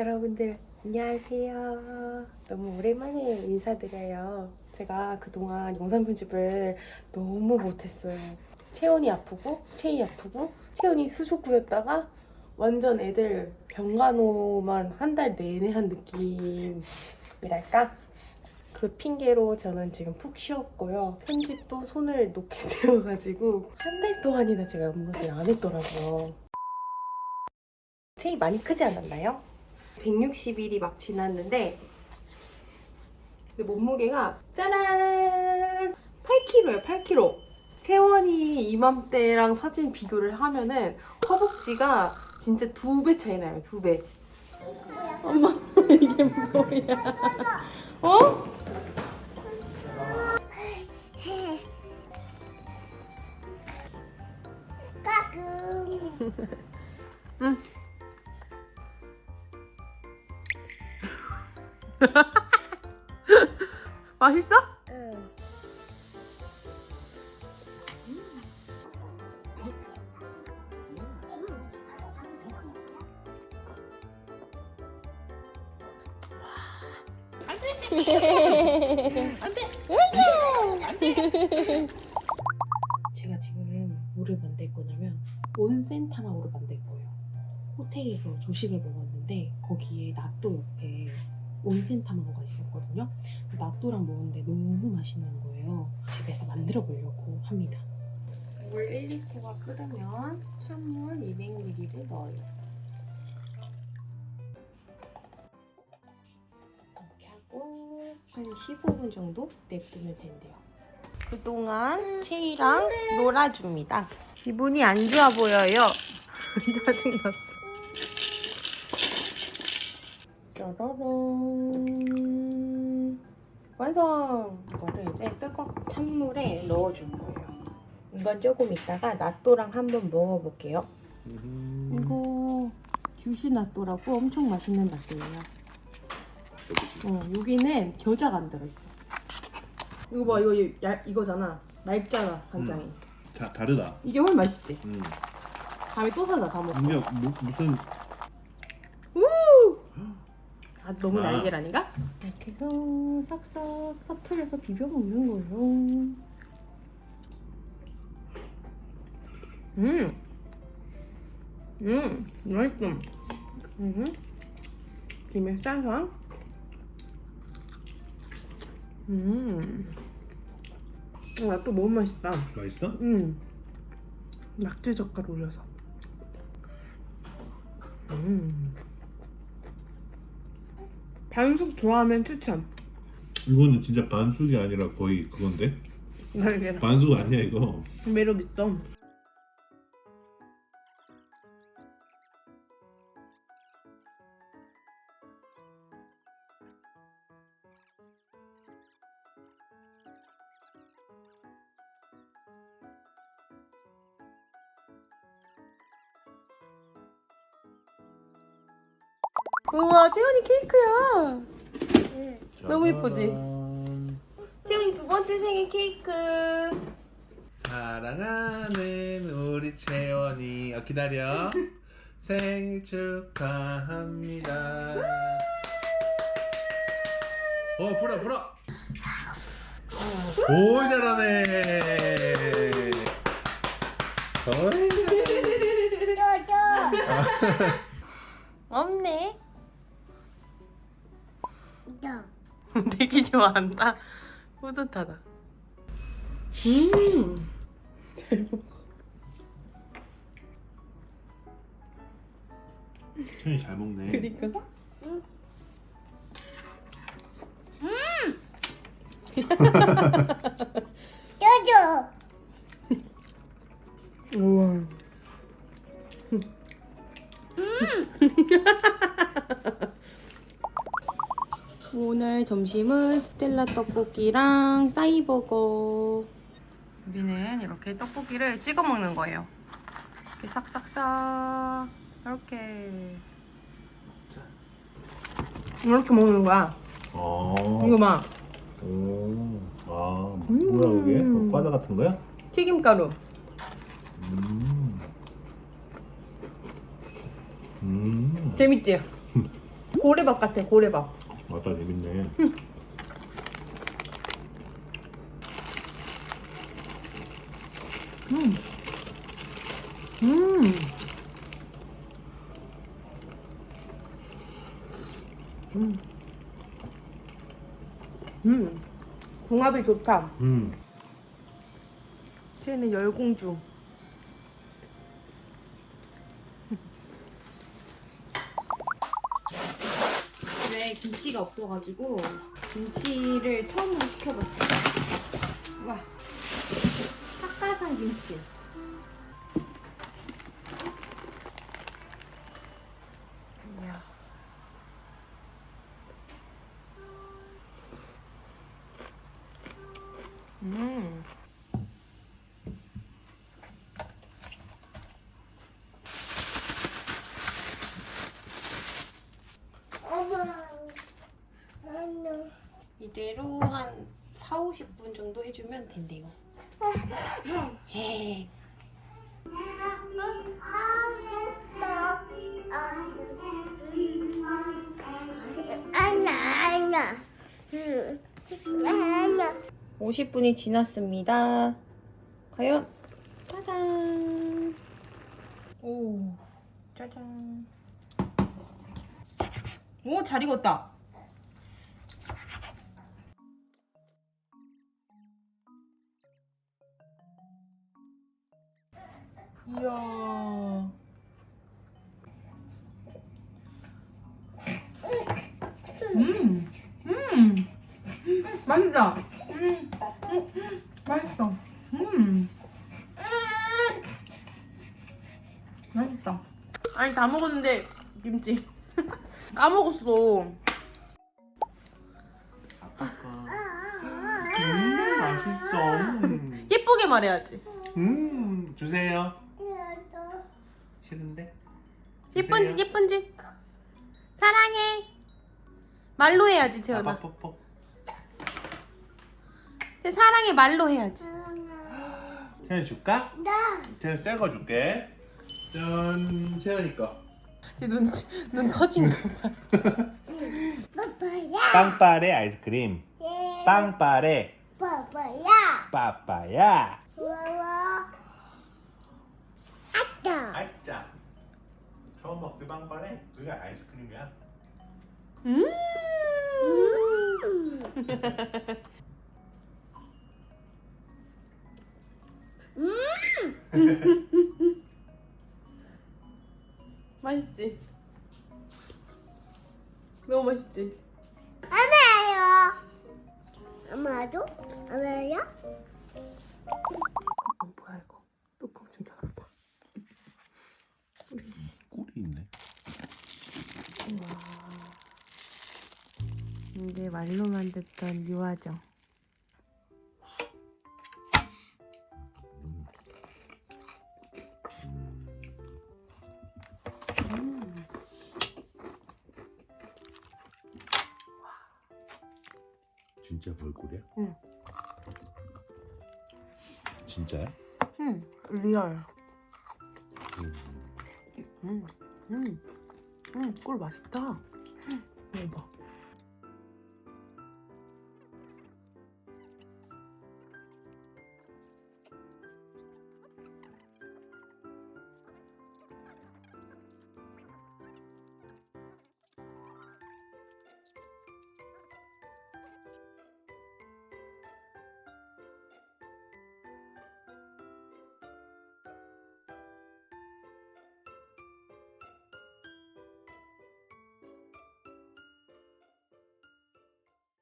여러분들 안녕하세요. 너무 오랜만에 인사드려요. 제가 그동안 영상 편집을 너무 못했어요. 채원이 아프고 채이 아프고 채원이 수족구였다가 완전 애들 병간호만 한 달 내내 한 느낌이랄까? 그 핑계로 저는 지금 푹 쉬었고요. 편집도 손을 놓게 되어가지고 한 달 동안이나 제가 업로드를 안 했더라고요. 체이 많이 크지 않았나요? 160일이 막 지났는데 근데 몸무게가 짜란 8kg예요 8kg 채원이 이맘때랑 사진 비교를 하면은 허벅지가 진짜 두 배 차이 나요 두배 엄마 이게 뭐야 어? 까꿍. 응. 맛있어? 응. 제가 지금 뭐를 만들 거냐면 온센 타마오를 만들 거예요. 호텔에서 조식을 먹었는데 거기에 나또 옆에 온센 타마오가 있었거든요. 나또랑 먹었는데 너무 맛있는 거예요. 집에서 만들어 보려고 합니다. 물 1리터가 끓으면 찬물 200ml를 넣어요. 이렇게 하고 한 15분 정도 냅두면 된대요. 그동안 채이랑 놀아줍니다. 기분이 안 좋아 보여요. 짜증났어. 짜라란. 완성! 이거를 이제 뜨거운 찬물에 넣어줄 거예요. 이건 조금 있다가 나또랑 한번 먹어볼게요. 이거 규슈 나또라고 엄청 맛있는 나또예요. 어, 여기는 겨자가 안 들어있어. 이거 봐, 이거 얇, 이거잖아. 얇잖아, 간장이. 다 다르다. 이게 훨씬 맛있지? 음. 다음에 또 사자, 다 먹고. 이게 뭐, 무슨 아, 너무 아. 날계란인가? 이렇게 해서 싹싹 터트려서 비벼 먹는 거예요. 음, 음, 맛있어. 음, 김에 싸서. 음, 와, 또 너무 맛있다. 맛있어? 음, 낙지 젓갈 올려서. 음. 반숙 좋아하면 추천. 이거는 진짜 반숙이 아니라 거의 그건데? 날계란. 반숙 아니야 이거. 매력 있어. 우와, 채원이 케이크야. 응. 너무 예쁘지? 짜잔. 채원이 두 번째 생일 케이크. 사랑하는 우리 채원이 어, 기다려. 생일 축하합니다. 어 불어 불어. 오 잘하네. 어이. 쪼쪼. 없네. 되게 좋아한다. 뿌듯하다. 음. 잘 먹어. 채원이 잘 먹네. 그니까. 쪼쪼. 우와. 오늘 점심은 스텔라 떡볶이랑 싸이버거. 여기는 이렇게 떡볶이를 찍어 먹는 거예요. 이렇게 싹싹싹 이렇게 이렇게 먹는 거야. 어. 이거 봐. 오. 아 음. 뭐야 이게? 뭐 과자 같은 거야? 튀김가루. 음. 음. 재밌지? 고래밥 같아 고래밥. 맞다 재밌네. 음. 음. 음. 음. 궁합이 좋다. 음. 쟤는 열공주. 김치가 없어가지고 김치를 처음으로 시켜봤어요. 와, 닭가산 김치. 음. 엄마. 엄마. 이대로 한 4, 50분 해주면 된대요. 에 안나 안나 응 안나 50분이 지났습니다. 과연 짜잔. 오, 짜잔. 오, 잘 익었다. 이야. 음, 음, 맛있다. 음, 음, 맛있어. 음. 맛있다. 아니 다 먹었는데 김치 까먹었어. 음 맛있어. 음. 예쁘게 말해야지. 음 주세요. 싫은데? 예쁜지 예쁜지. 사랑해. 말로 해야지 재현아. 아빠 뽀뽀. 제 사랑해 말로 해야지. 태연 줄까? 나 태연 새거 줄게. 짠 채연이 거. 눈눈 커진 거 봐. 빠빠야 빵빠레 아이스크림. 빵빠레 빠빠야 빠빠야. 와와 아짜. 처음 먹지 빵빠레? 그게 아이스크림이야. 음. 맛있지? 너무 맛있지? 엄마요 엄마도 엄마요 어, 뭐야 이거? 뚜껑 좀 열어봐. 우리씨. 꿀이 있네. 이제 말로만 듣던 유화정. 진짜 벌꿀이야? 응. 진짜야? 응, 리얼. 음. 음, 음, 음, 꿀 맛있다. 음, 봐.